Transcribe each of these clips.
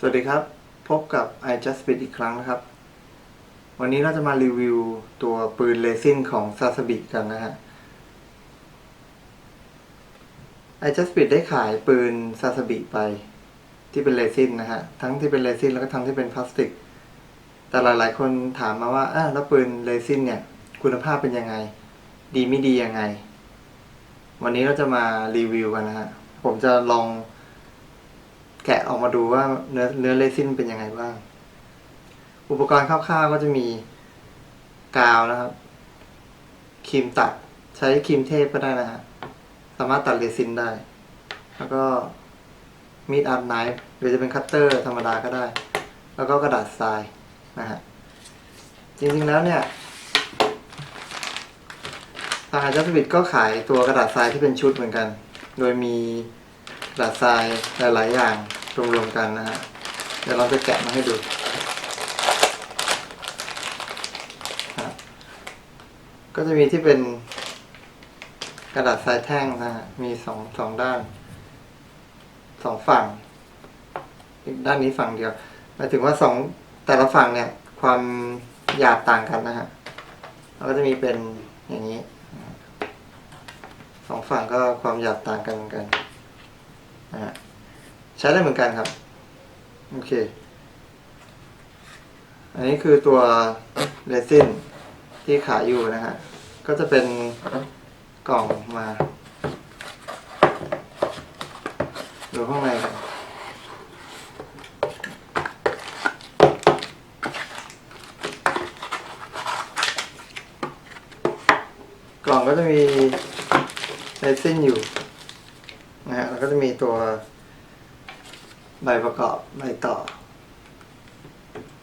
สวัสดีครับ พบกับ i just bit อีกครั้งนะครับ วันนี้เราจะมารีวิวตัวปืนเลซินของ s a s a b i กันนะฮะ i just bit ได้ขายปืน s a s a b i ไป ที่เป็นเลซินนะฮะ ทั้งที่เป็นเลซินแล้วก็ทั้งที่เป็นพลาสติก แต่หลายๆ คนถามมาว่าอะแล้วปืนเลซินเนี่ย คุณภาพเป็นยังไง ดีไม่ดียังไง วันนี้เราจะมารีวิวกันนะฮะ ผมจะลอง แกะออกมาดูว่าเนื้อเนื้อเรซินเป็นยังไงบ้าง อุปกรณ์คร่าวๆก็จะมีกาวนะครับครีมตัดใช้ครีมเทพก็ได้นะฮะสามารถตัดเรซินได้ แล้วก็มีดอาร์ตไนฟ์หรือจะเป็นคัตเตอร์ธรรมดาก็ได้ แล้วก็กระดาษทรายนะฮะจริงๆแล้วเนี่ยทางอาจารย์สวิตก็ขายตัวกระดาษทรายที่เป็นชุดเหมือนกัน โดยมีกระดาษทรายหลายๆอย่าง รวมๆกันนะฮะ เดี๋ยวเราจะแกะมาให้ดูก็จะมีที่เป็นกระดาษทรายแท่งนะฮะ มีสองสองด้าน สองฝั่ง อีกด้านนี้ฝั่งเดียวหมายถึงว่าสองแต่ละฝั่งเนี่ย ความหยาบต่างกันนะฮะแล้วก็จะมีเป็นอย่างนี้ สองฝั่งก็ความหยาบต่างกันเหมือนกันนะฮะ ใช้ได้เหมือนกันครับ โอเค อันนี้คือตัวเรซินที่ขายอยู่นะฮะ ก็จะเป็นกล่องมา ดูข้างในกันกล่องก็จะมีเรซินอยู่ นะฮะแล้วก็จะมีตัวใบ ประกอบใบต่อ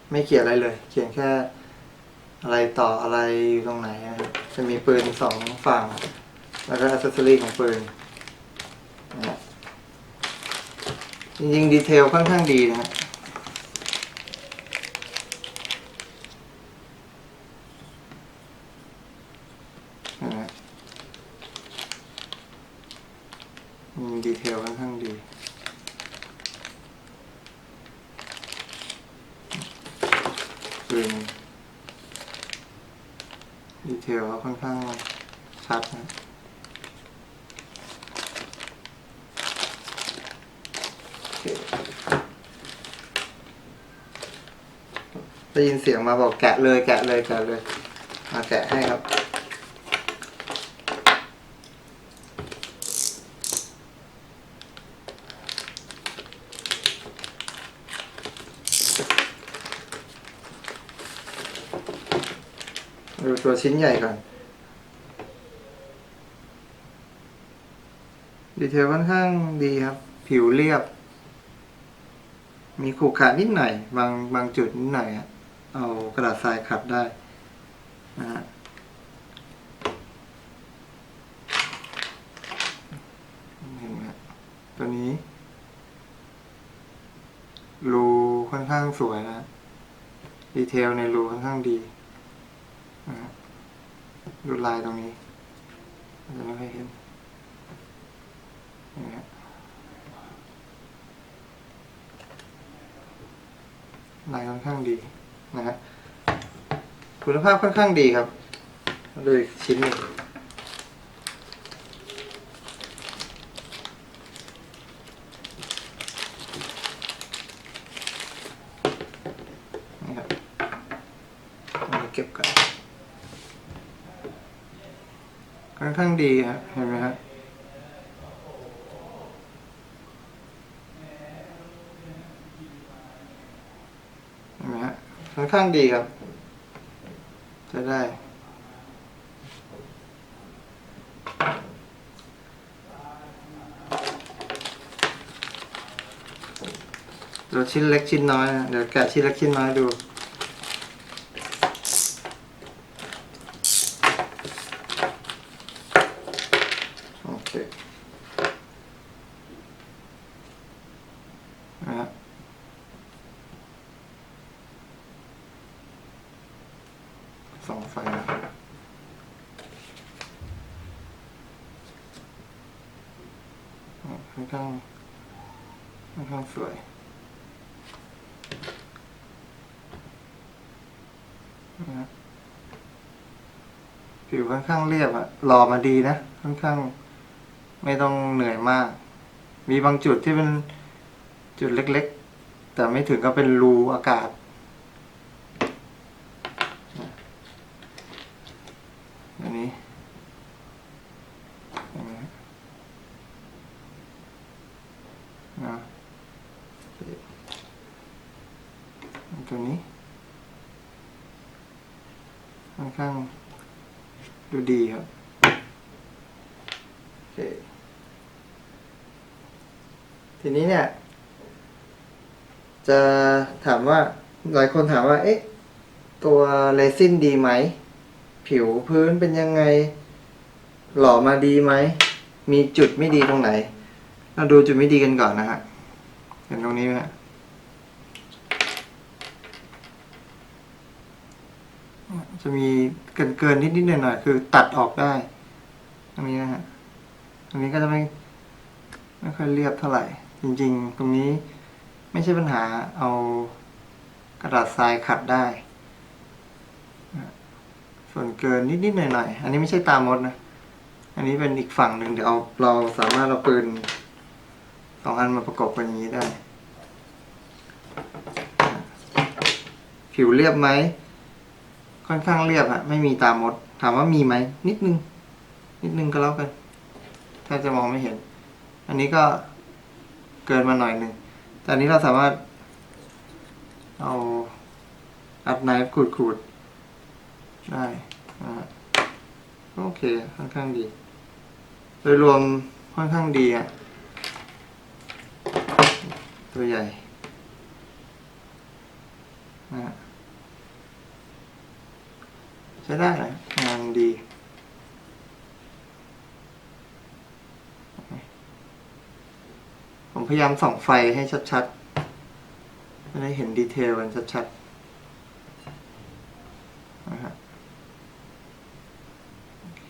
ไม่เขียนอะไรเลย เขียนแค่อะไรต่ออะไรอยู่ตรงไหนนะฮะจะมีปืนสองฝั่ง แล้วก็อัซเซอรี่ของปืนนะฮะจริงๆ ดีเทลค่อนข้างดีนะฮะนะฮะดีเทลค่อนข้างดี ปืนดีเทลเขา ค่อนข้างชัดนะได้ยินเสียงมาบอกแกะเลยแกะเลยแกะเลยมาแกะให้ครับดูตัวชิ้นใหญ่ก่อน ดีเทลค่อนข้างดีครับ ผิวเรียบ มีขรุขระนิดหน่อย บางบางจุดนิดหน่อยอะเอากระดาษทรายขัดได้นะฮะเห็นไหมตัวนี้ รูค่อนข้างสวยนะ ดีเทลในรูค่อนข้างดีนะฮะดูลายตรงนี้อาจจะไม่ค่อยเห็น ลายค่อนข้างดีนะฮะคุณภาพค่อนข้างดีครับมาดูอีกชิ้นหนึ่งนะครับเอาไปเก็บกันค่อนข้างดีฮะเห็นไหมฮะเห็นไหมฮะค่อน ข้างดีครับจะได้ตัวชิ้นเล็กชิ้นน้อยนะเดี๋ยวแกะชิ้นเล็กชิ้นน้อยดูโอเค สวยผิวค่อนข้างเรียบอะหล่อมาดีนะ ค่อนข้าง ไม่ต้องเหนื่อยมาก มีบางจุดที่เป็นจุดเล็ก ๆ แต่ไม่ถึงก็เป็นรูอากาศ เรซินดีไหม ผิวพื้นเป็นยังไง หล่อมาดีไหม มีจุดไม่ดีตรงไหน เราดูจุดไม่ดีกันก่อนนะฮะเห็นตรงนี้ไหมฮะจะมีเกินเกินนิดนิดหน่อยหน่อยคือตัดออกได้ ตรงนี้นะฮะ ตรงนี้ก็จะไม่ไม่ค่อยเรียบเท่าไหร่ จริง ๆ ตรงนี้ไม่ใช่ปัญหาเอากระดาษทรายขัดได้ ส่วนเกินนิดๆหน่อยๆ อันนี้ไม่ใช่ตามดนะ อันนี้เป็นอีกฝั่งหนึ่งเดี๋ยวเอาเราสามารถเอาปืนสองอันมาประกบกันอย่างนี้ได้ ผิวเรียบไหม ค่อนข้างเรียบอะไม่มีตามด ถามว่ามีไหม นิดนึง นิดนึงก็แล้วกัน ถ้าจะมองไม่เห็น อันนี้ก็เกินมาหน่อยหนึ่ง แต่อันนี้เราสามารถ เอาอัดไนฟ์ขูดๆ ได้นะฮะก็โอเคค่อนข้างดี โดยรวมค่อนข้างดีอะตัวใหญ่นะใช้ได้นะงานดี ผมพยายามส่องไฟให้ชัดๆจะได้เห็นดีเทลกันชัดๆนะฮะโอเค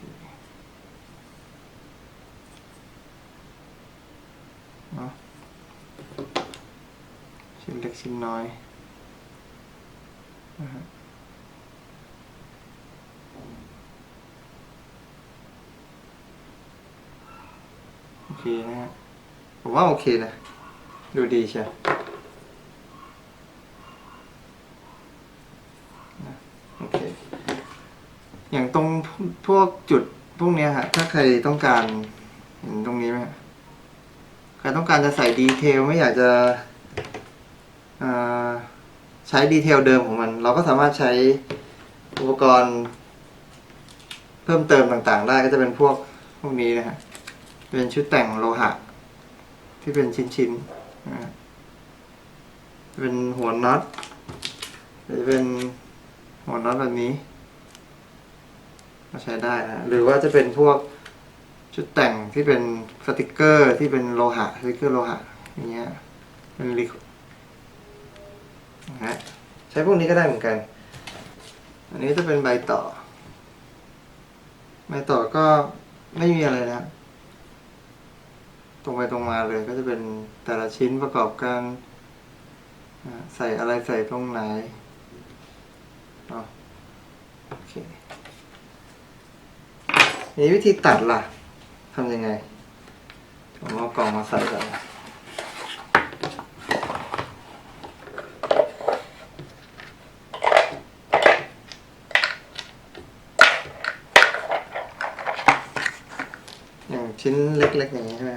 เนาะ ชิ้นเล็กชิ้นน้อยนะฮะโอเคนะฮะผมว่าโอเคนะ ดูดีใช่นะโอเค อย่างตรงพวกจุดพวกเนี้ยฮะ ถ้าใครต้องการเห็นตรงนี้ไหมฮะใครต้องการจะใส่ดีเทลไม่อยากจะ ใช้ดีเทลเดิมของมัน เราก็สามารถใช้อุปกรณ์ เพิ่มเติมต่างๆ ได้ก็จะเป็นพวกพวกนี้นะฮะเป็นชุดแต่งโลหะ ที่เป็นชิ้นๆนะเป็นหัวน็อตหรือเป็นหัวน็อตแบบนี้ก็ใช้ได้นะหรือว่าจะเป็นพวกชุดแต่งที่เป็นสติกเกอร์ที่เป็นโลหะสติกเกอร์โลหะอย่างเงี้ยเป็นลิ นะฮะใช้พวกนี้ก็ได้เหมือนกัน อันนี้จะเป็นใบต่อ ใบต่อก็ไม่มีอะไรนะ ตรงไปตรงมาเลยก็จะเป็นแต่ละชิ้นประกอบกันใส่อะไรใส่ตรงไหนโอเคนี่วิธีตัดล่ะทำยังไงผมเอากล่องมาใส่ก่อนอย่าง ชิ้นเล็กๆอย่างนี้ใช่ไหม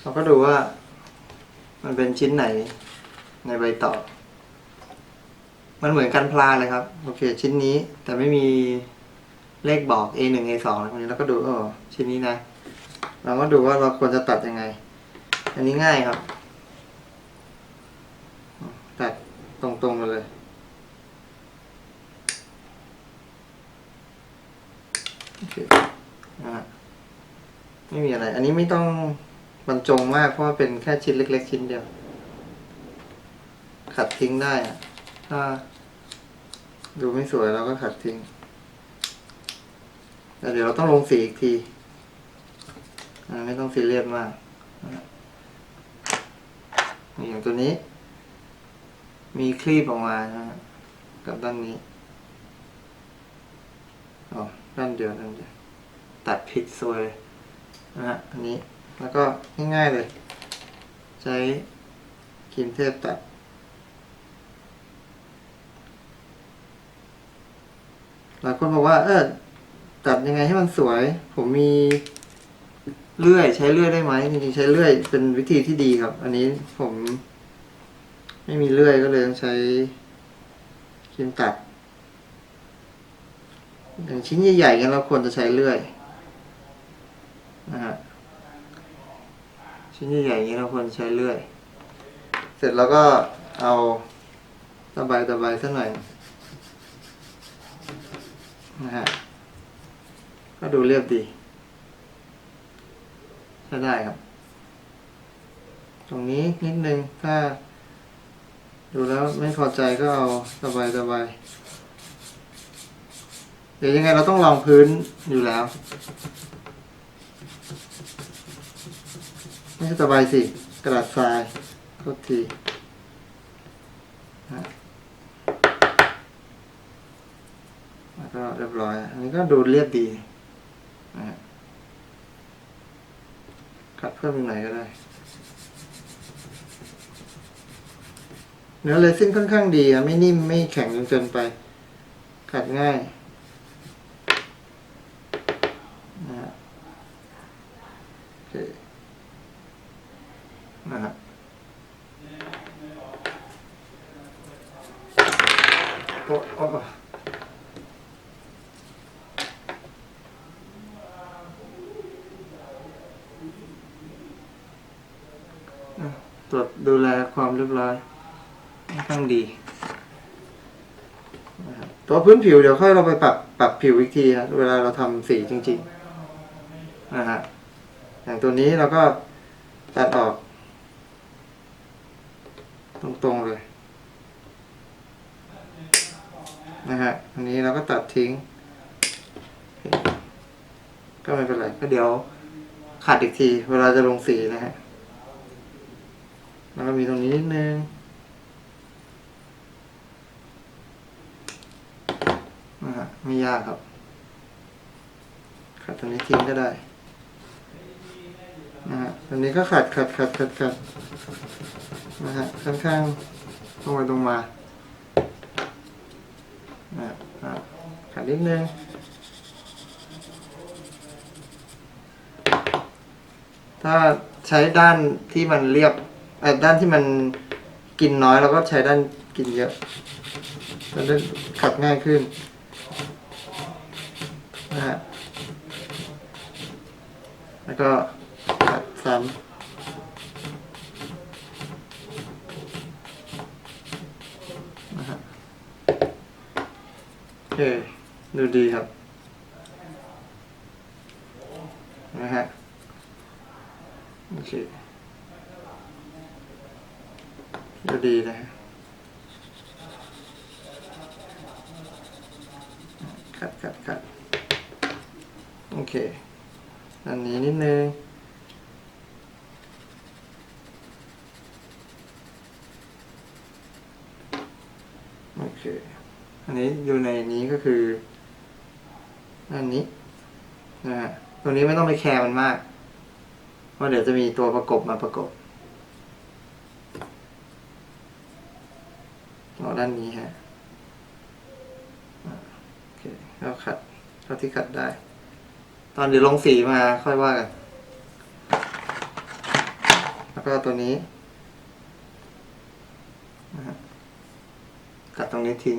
เราก็ดูว่า มันเป็นชิ้นไหนในใบต่อ มันเหมือนกันพลาเลยครับ โอเค ชิ้นนี้แต่ไม่มีเลขบอก A หนึ่ง A สองอะไรพวกนี้เราก็ดูเออชิ้นนี้นะ เราก็ดูว่าเราควรจะตัดยังไง อันนี้ง่ายครับ ตัดตรงๆมาเลย โอเคนะฮะ ไม่มีอะไร อันนี้ไม่ต้องบรรจงมากเพราะว่าเป็นแค่ชิ้นเล็ก ๆ ชิ้นเดียว ขัดทิ้งได้อะถ้า ดูไม่สวยเราก็ขัดทิ้งแต่เดี๋ยวเราต้องลงสีอีกทีอ่าไม่ต้องซีเรียสมากอย่างตัวนี้ มีคลีบออกมานะกับด้านนี้อ๋อด้านเดียวด้านเดียวตัดผิดซวย นะฮะอันนี้แล้วก็ง่ายๆเลย ใช้ครีมเทพตัดหลายคนบอกว่า เออตัดยังไงให้มันสวย ผมมีเลื่อย ใช้เลื่อยได้ไหมจริงๆใช้เลื่อยเป็นวิธีที่ดีครับ อันนี้ผม ไม่มีเลื่อยก็เลยต้องใช้ครีมตัดอย่างชิ้นใหญ่ๆงั้นเราควรจะใช้เลื่อย นะฮะชิ้นใหญ่ๆอย่างนี้เราควรใช้เลื่อย เสร็จแล้วก็เอาตะไบตะไบสักหน่อยนะฮะก็ดูเรียบดีใช้ได้ครับ ตรงนี้นิดนึงถ้า ดูแล้วไม่พอใจก็เอาสบายสบายเดี๋ยวยังไงเราต้องลองพื้นอยู่แล้ว ไม่ใช่สบายสิ กระดาษทรายโทษทีฮะแล้วก็เรียบร้อย อันนี้ก็ดูเรียบดีนะขัดเพิ่มอีกหน่อยก็ได้ เนื้อเรซินค่อนข้างดีอะไม่นิ่มไม่แข็งจนเกินไป ขัดง่ายนะฮะโอเค นะฮะโอ้โอ้อะตรวจดูแลความเรียบร้อยค่อนข้างดีนะครับตัวพื้นผิวเดี๋ยวค่อยเราไปปรับปรับผิวอีกทีครับเวลาเราทำสีจริงๆนะฮะอย่างตัวนี้เราก็ตัดออก ตรงๆเลย นะฮะอันนี้เราก็ตัดทิ้ง ก็ไม่เป็นไร ก็เดี๋ยวขัดอีกที เวลาจะลงสีนะฮะ แล้วก็มีตรงนี้นิดนึงนะฮะไม่ยากครับ ขัดตรงนี้ทิ้งก็ได้นะฮะตรงนี้ก็ขัดขัดขัดขัดขัดนะฮะค่อนข้างตรงไปตรงมานะฮะอะขัด นิดนึงถ้าใช้ด้านที่มันเรียบเอ่อด้านที่มันกินน้อยเราก็ใช้ด้านกินเยอะจะได้ขัดง่ายขึ้นนะฮะแล้วก็ขัดซ้ำนะฮะโอเค ดูดีครับ นะฮะ โอเค ดูดีนะฮะขัดขัดขัดโอเค อันนี้นิดนึงโอเค อันนี้อยู่ในนี้ก็คือ อันนี้นะฮะตัวนี้ไม่ต้องไปแคร์มันมากเพราะเดี๋ยวจะมีตัวประกบมาประกบเอาด้านนี้ฮะโอเคแล้วขัดเท่าที่ขัดได้ ตอนเดี๋ยวลงสีมาค่อยว่ากัน แล้วก็ตัวนี้นะฮะตัดตรงนี้ทิ้ง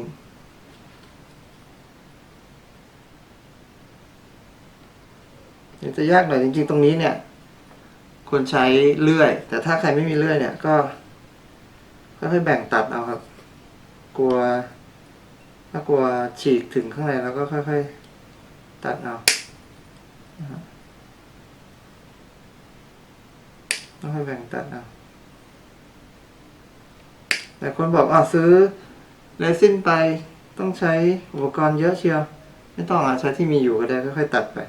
ี๋ยวจะยากหน่อยจริงๆตรงนี้เนี่ย ควรใช้เลื่อย แต่ถ้าใครไม่มีเลื่อยเนี่ยก็ค่อยๆแบ่งตัดเอาครับ กลัว ถ้ากลัวฉีกถึงข้างในแล้วก็ค่อยๆตัดเอาครับต้องให้แบ่งตัดเอาแต่คนบอกอ่าซื้อเรซินไปต้องใช้อุปกรณ์เยอะเชียว ไม่ต้องอะใช้ที่มีอยู่ก็ได้ค่อยๆตัดไป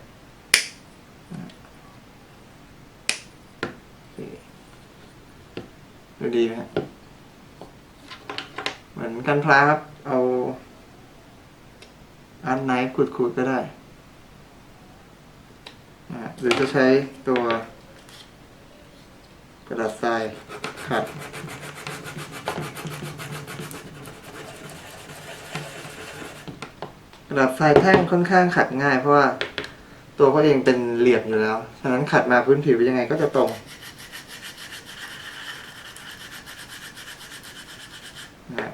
โอเค ดีไหมเหมือนกันพลาครับ เอาอาร์ตไนขูดๆก็ได้นะหรือจะใช้ตัวกระดาษทรายขัดกระดาษทรายแท่งค่อนข้างขัดง่ายเพราะว่าตัวเขาเองเป็นเหลี่ยมอยู่แล้ว ฉะนั้นขัดมาพื้นผิวยังไงก็จะตรงนะฮะ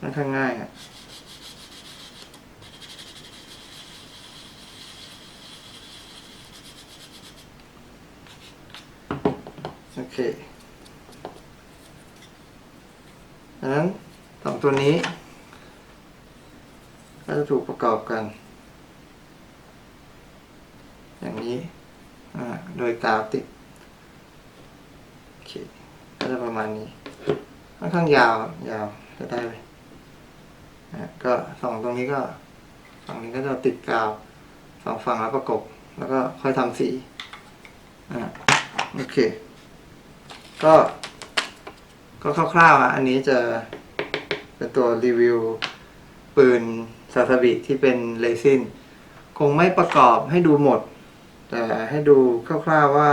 ค่อน ข้างง่ายครับโอเคดังนั้นสองตัวนี้ ก็จะถูกประกอบกัน อย่างนี้โดยกาวติดโอเคก็จะประมาณนี้ค่อนข้างยาว ยาวจะได้เลย ก็สองตรงนี้ก็ฝั่งนี้ก็จะติดกาวสองฝั่งแล้วประกบ แล้วก็ค่อยทำสีอ่าโอเค ก็ก็คร่าวๆอะอันนี้จะเป็นตัวรีวิวปืนซาซาบิที่เป็นเลซินคงไม่ประกอบให้ดูหมด แต่ให้ดูคร่าวๆว่า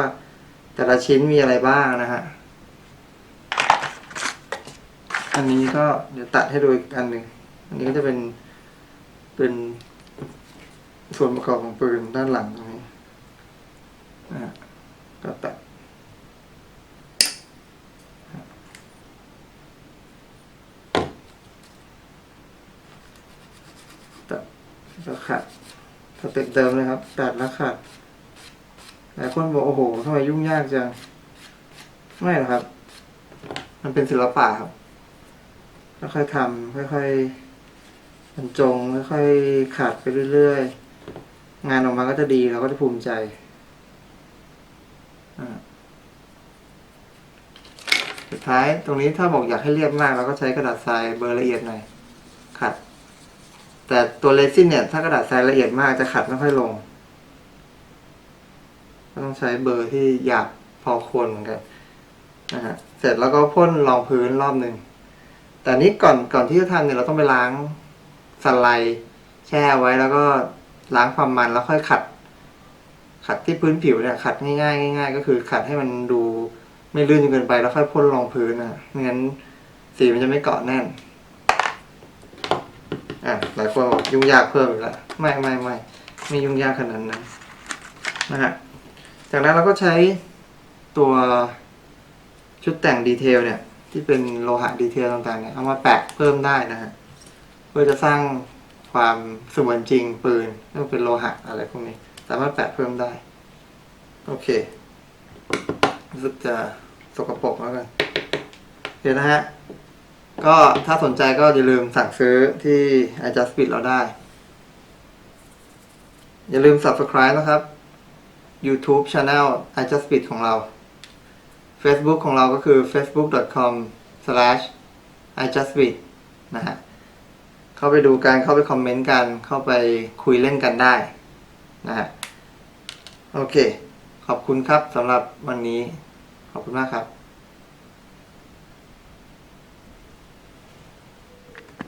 แต่ละชิ้นมีอะไรบ้างนะฮะ อันนี้ก็เดี๋ยวตัดให้ดูอีกอันหนึ่ง อันนี้ก็จะเป็นเป็นส่วนประกอบของปืนด้านหลังตรงนี้นะฮะก็ตัดตัดแล้วขัดสเต็ปเดิมเลยครับ ตัดแล้วขัดหลายคนบอกโอ้โหทำไมยุ่งยากจังไม่หรอกครับ มันเป็นศิลปะครับค่อยๆทำค่อยๆ บรรจงค่อยๆขัดไปเรื่อยๆ งานออกมาก็จะดีเราก็จะภูมิใจอ่าสุดท้ายตรงนี้ถ้าบอกอยากให้เรียบมากเราก็ใช้กระดาษทรายเบอร์ละเอียดหน่อยขัด แต่ตัวเรซินเนี่ย ถ้ากระดาษทรายละเอียดมากจะขัดไม่ค่อยลง ก็ต้องใช้เบอร์ที่หยาบพอควรเหมือนกันนะฮะเสร็จแล้วก็พ่นรองพื้นรอบหนึ่งแต่นี้ก่อนก่อนที่จะทำเนี่ยเราต้องไปล้าง สไลด์แช่ไว้แล้วก็ล้างความมันแล้วค่อยขัด ขัดที่พื้นผิวเนี่ยขัดง่ายๆง่ายๆก็คือขัดให้มันดูไม่ลื่นจนเกินไปแล้วค่อยพ่นรองพื้นนะไม่งั้นสีมันจะไม่เกาะแน่นอะหลายคนบอกยุ่งยากเพิ่มอีกแล้วไม่ไม่ไม่ไม่ยุ่งยากขนาดนั้นนะฮะจากนั้นเราก็ใช้ตัวชุดแต่งดีเทลเนี่ย ที่เป็นโลหะดีเทลต่างๆเนี่ยเอามาแปะเพิ่มได้นะฮะ พื่อจะสร้างความสมือนจริงปืนที่มันเป็นโลหะอะไรพวกนี้ สามารถแปะเพิ่มได้ โอเครู้สึกจะสกปรกแล้วกันโอเคนะฮะ ก็ถ้าสนใจก็อย่าลืมสั่งซื้อที่ i just Fit เราได้ อย่าลืม subscribe นะครับ YouTube Channel i just Fit ของเรา Facebook ของเราก็คือ facebook.com slash i just Fit นะฮะ เข้าไปดูกันเข้าไปคอมเมนต์กัน เข้าไปคุยเล่นกันได้นะฮะโอเค ขอบคุณครับสำหรับวันนี้ ขอบคุณมากครับ